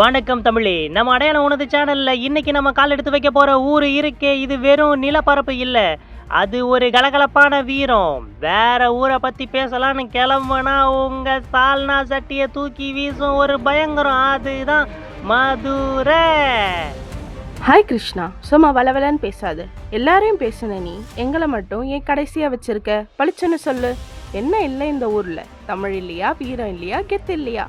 வணக்கம் தமிழே. நம்ம அடையாளம் உனது சேனல்ல இன்னைக்கு நம்ம கால் எடுத்து வைக்க போற ஊர் இருக்கே. இது வெறும் நிலப்பரப்பு இல்ல. அது ஒரு கலகலப்பான வீரம். வேற ஊரை பத்தி பேசலாம்னு கிளம்புனா உங்க சால்னா சட்டியை தூக்கி வீசும் ஒரு பயங்கரம். அதுதான் மதுரை. ஹாய் கிருஷ்ணா. சும்மா வளவலன்னு பேசாது. எல்லாரையும் பேசுன நீ எங்களை மட்டும் ஏன் கடைசியா வச்சிருக்க? பளிச்சுன்னு சொல்லு. என்ன இல்லை இந்த ஊர்ல? தமிழ் இல்லையா? வீரம் இல்லையா? கெத்து இல்லையா?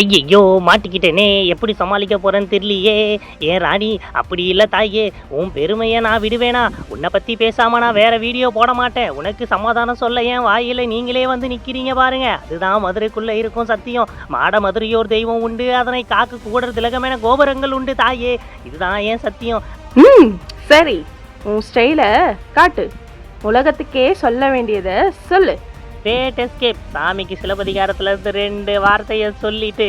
ஐயையோ மாட்டிக்கிட்டேனே எப்படி சமாளிக்க போறேன்னு தெரியலையே. ஏன் ராணி அப்படி இல்லை தாயே உன் பெருமையை நான் விடுவேனா? உன்னை பற்றி பேசாம நான் வேற வீடியோ போட மாட்டேன். உனக்கு சமாதானம் சொல்ல ஏன் வாயில் நீங்களே வந்து நிற்கிறீங்க பாருங்க. அதுதான் மதுரைக்குள்ளே இருக்கும் சத்தியம். மாட மதுரையோர் தெய்வம் உண்டு. அதனை காக்க கூட திலகமென கோபுரங்கள் உண்டு தாயே. இதுதான் ஏன் சத்தியம்? ம் சரி. உன் ஸ்டைலை காட்டு. உலகத்துக்கே சொல்ல வேண்டியதை சொல்லு. கிரேட் எஸ்கேப் சாமிக்கு சிலப்பதிகாரத்துல இருந்து ரெண்டு வார்த்தையை சொல்லிட்டு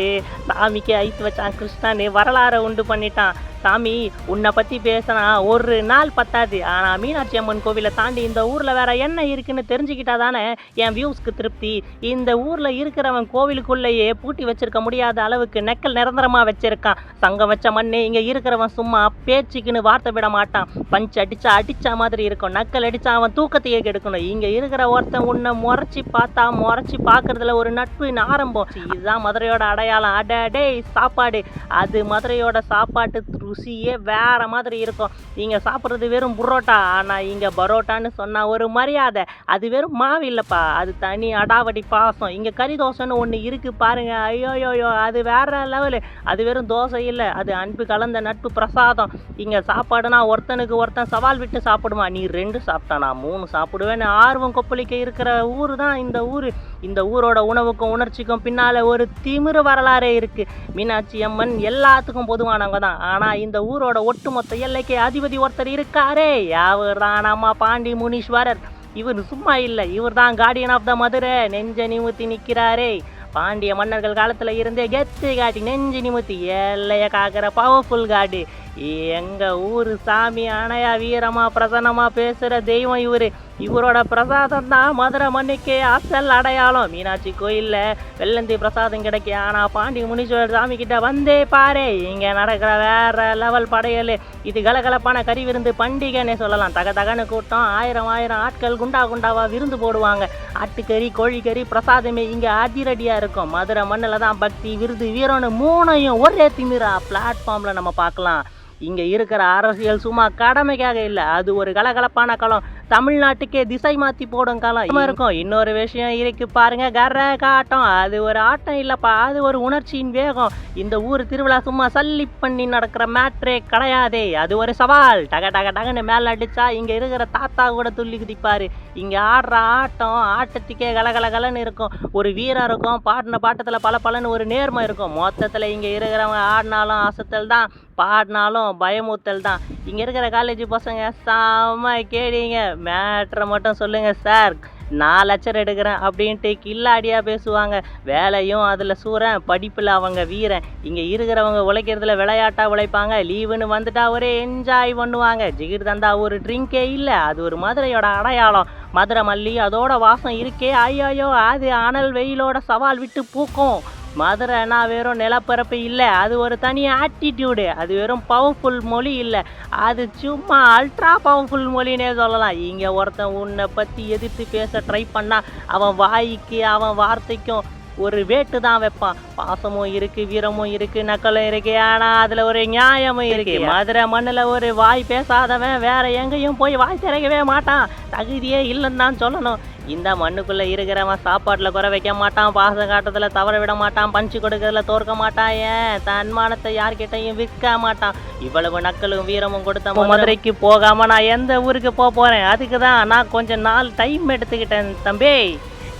சாமிக்கு ஐஸ் வச்சான் கிருஷ்ணான்னு வரலாறை உண்டு பண்ணிட்டான். சாமி உன்னை பற்றி பேசினா ஒரு நாள் பத்தாது. ஆனால் மீனாட்சி அம்மன் கோவிலை தாண்டி இந்த ஊரில் வேற என்ன இருக்குன்னு தெரிஞ்சுக்கிட்டா தானே என் வியூஸ்க்கு திருப்தி. இந்த ஊரில் இருக்கிறவன் கோவிலுக்குள்ளேயே பூட்டி வச்சிருக்க முடியாத அளவுக்கு நெக்கல் நிரந்தரமாக வச்சிருக்கான். சங்கம் வச்ச மண்ணே இங்கே இருக்கிறவன் சும்மா பேச்சுக்குன்னு வார்த்தை விட மாட்டான். பஞ்ச் அடிச்சா அடிச்ச மாதிரி இருக்கும். நக்கல் அடிச்சா அவன் தூக்கத்தையே கெடுக்கணும். இங்கே இருக்கிற ஒருத்தன் உன்னை முறைச்சி பார்த்தா முறைச்சி பார்க்கறதுல ஒரு நட்பு ஆரம்பம். இதுதான் மதுரையோட அடையாளம். அடடே சாப்பாடு. அது மதுரையோட சாப்பாட்டு ருசியே வேறு மாதிரி இருக்கும். இங்கே சாப்பிட்றது வெறும் புரோட்டா ஆனால் இங்கே பரோட்டான்னு சொன்னால் ஒரு மரியாதை. அது வெறும் மாவு இல்லைப்பா. அது தனி அடாவடி பாசம். இங்கே கறி தோசைன்னு ஒன்று இருக்குது பாருங்க. ஐயோயோயோ அது வேறு லெவலு. அது வெறும் தோசை இல்லை. அது அன்பு கலந்த நட்பு பிரசாதம். இங்கே சாப்பாடுனா ஒருத்தனுக்கு ஒருத்தன் சவால் விட்டு சாப்பிடுமா நீ ரெண்டு சாப்பிட்டா நான் மூணு சாப்பிடுவேன்னு ஆர்வம் கொப்பளிக்க இருக்கிற ஊர் தான் இந்த ஊர். இந்த ஊரோட உணவுக்கும் உணர்ச்சிக்கும் பின்னால் ஒரு திமிரு வரலாறே இருக்குது மீனாட்சி அம்மன் எல்லாத்துக்கும் பொதுவானவங்க தான். ஆனால் இந்த ஊரோட ஒட்டுமொத்த எல்லைக்கு அதிபதி ஒருத்தர் இருக்காரே. அவர் தான் நம்ம பாண்டி முனீஸ்வரர். இவர் சும்மா இல்லை இவர் தான் கார்டியன் ஆஃப் த மதுரை. நெஞ்ச நிமித்தி நிற்கிறாரே பாண்டிய மன்னர்கள் காலத்தில் இருந்தே கெத்து காட்டி நெஞ்சு நிமித்தி எல்லையை காக்கிற பவர்ஃபுல் காடு எங்க ஊரு சாமி அணையா வீரமா பிரசன்னமா பேசுற தெய்வம் இவரு. இவரோட பிரசாதம் தான் மதுரை மண்ணுக்கே அசல் அடையாளம். மீனாட்சி கோயில்ல வெள்ளந்தி பிரசாதம் கிடைக்கும் ஆனா பாண்டி முனீஸ்வரர் சாமி கிட்ட வந்தே பாரு. இங்க நடக்கிற வேற லெவல் படையல். இது கலகலப்பான கறி விருந்து பண்டிகைன்னு சொல்லலாம். தக தகன்னு கூட்டம் ஆயிரம் ஆயிரம் ஆட்கள் குண்டா குண்டாவா விருந்து போடுவாங்க. ஆட்டுக்கறி கோழிக்கறி பிரசாதமே இங்க அதிரடியா இருக்கும். மதுரை மண்ணில் தான் பக்தி விருது வீரம்னு மூணையும் ஒரே திமிரா. பிளாட்ஃபார்ம்ல நம்ம பார்க்கலாம். இங்கே இருக்கிற அரசியல் சும்மா கடமைக்காக இல்லை. அது ஒரு கலகலப்பான களம். தமிழ்நாட்டுக்கே திசை மாற்றி போடும் காலம் இருக்கும். இன்னொரு விஷயம் இருக்கு பாருங்க. கர காட்டம். அது ஒரு ஆட்டம் இல்லைப்பா. அது ஒரு உணர்ச்சியின் வேகம். இந்த ஊர் திருவிழா சும்மா சல்லி பண்ணி நடக்கிற மேட்ரே கிடையாதே. அது ஒரு சவால். டக டக டகன்னு மேலே அடிச்சா இங்கே இருக்கிற தாத்தா கூட துள்ளி குதிப்பார். இங்கே ஆடுற ஆட்டம் ஆட்டத்துக்கே கலகலகலன்னு இருக்கும். ஒரு வீரம் இருக்கும். பாடின பாட்டத்தில் பல பலன்னு ஒரு நேர்மை இருக்கும். மொத்தத்தில் இங்கே இருக்கிறவங்க ஆடினாலும் அசத்தல் தான். பாடினாலும் பயமுத்தல் தான். இங்கே இருக்கிற காலேஜ் பசங்க செம்ம கேடிங்க. மேட்ரை மட்டும் சொல்லுங்கள் சார் நான் லெக்சர் எடுக்கிறேன் அப்படின்ட்டு கில்லாடியாக பேசுவாங்க. வேலையும் அதில் சூரன் படிப்பில் அவங்க வீரன் இங்கே இருக்கிறவங்க உழைக்கிறதுல விளையாட்டாக உழைப்பாங்க. லீவுன்னு வந்துட்டா ஒரே என்ஜாய் பண்ணுவாங்க. ஜிகிர் தந்தா ஒரு ட்ரிங்கே இல்லை. அது ஒரு மதுரையோட அடையாளம். மதுரை மல்லி அதோட வாசம் இருக்கே. ஐயோயோ அது அனல் வெயிலோட சவால் விட்டு பூக்கும். மதுரைனா வெறும் நிலப்பரப்பு இல்லை அது ஒரு தனி ஆட்டிடியூடு அது வெறும் பவர்ஃபுல் மொழி இல்லை. அது சும்மா அல்ட்ரா பவர்ஃபுல் மொழினே சொல்லலாம். இங்கே ஒருத்தன் உன்னை பற்றி எதிர்த்து பேச ட்ரை பண்ணா அவன் வாய்க்கு அவன் வார்த்தைக்கும் ஒரு வேட்டு தான் வைப்பான். பாசமும் இருக்கு வீரமும் இருக்கு நக்கலும் இருக்கு ஆனா அதுல ஒரு நியாயமும் இருக்கு. மதுரை மண்ணுல ஒரு வாய் பேசாதவன் வேற எங்கேயும் போய் வாய் திறக்கவே மாட்டான். தகுதியே இல்லைன்னு தான் சொல்லணும். இந்த மண்ணுக்குள்ள இருக்கிறவன் சாப்பாட்டுல குறை வைக்க மாட்டான் பாசம் காட்டுறதுல தவற விட மாட்டான் பஞ்சு கொடுக்கறதுல தோற்க மாட்டான் ஏன்? தன்மானத்தை யார்கிட்டயும் விற்க மாட்டான். இவ்வளவு நக்கலும் வீரமும் கொடுத்த மதுரைக்கு போகாம நான் எந்த ஊருக்கு போக போறேன்? அதுக்கு தான் நான் கொஞ்சம் நாள் டைம் எடுத்துக்கிட்டேன் தம்பி.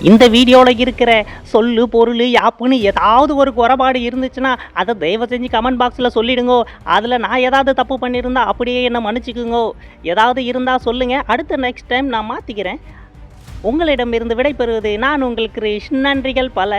இந்த வீடியோவில் இருக்கிற சொல்லு பொருள் யாப்புன்னு ஏதாவது ஒரு குறைபாடு இருந்துச்சுன்னா அதை தயவு செஞ்சு கமெண்ட் பாக்ஸில் சொல்லிடுங்கோ. அதில் நான் ஏதாவது தப்பு பண்ணியிருந்தா அப்படியே என்னை மன்னிச்சுக்குங்கோ. ஏதாவது இருந்தால் சொல்லுங்கள் அடுத்த நெக்ஸ்ட் டைம் நான் மாற்றிக்கிறேன் உங்களிடமிருந்து விடைபெறுவது நான் உங்கள் நன்றிகள் பல.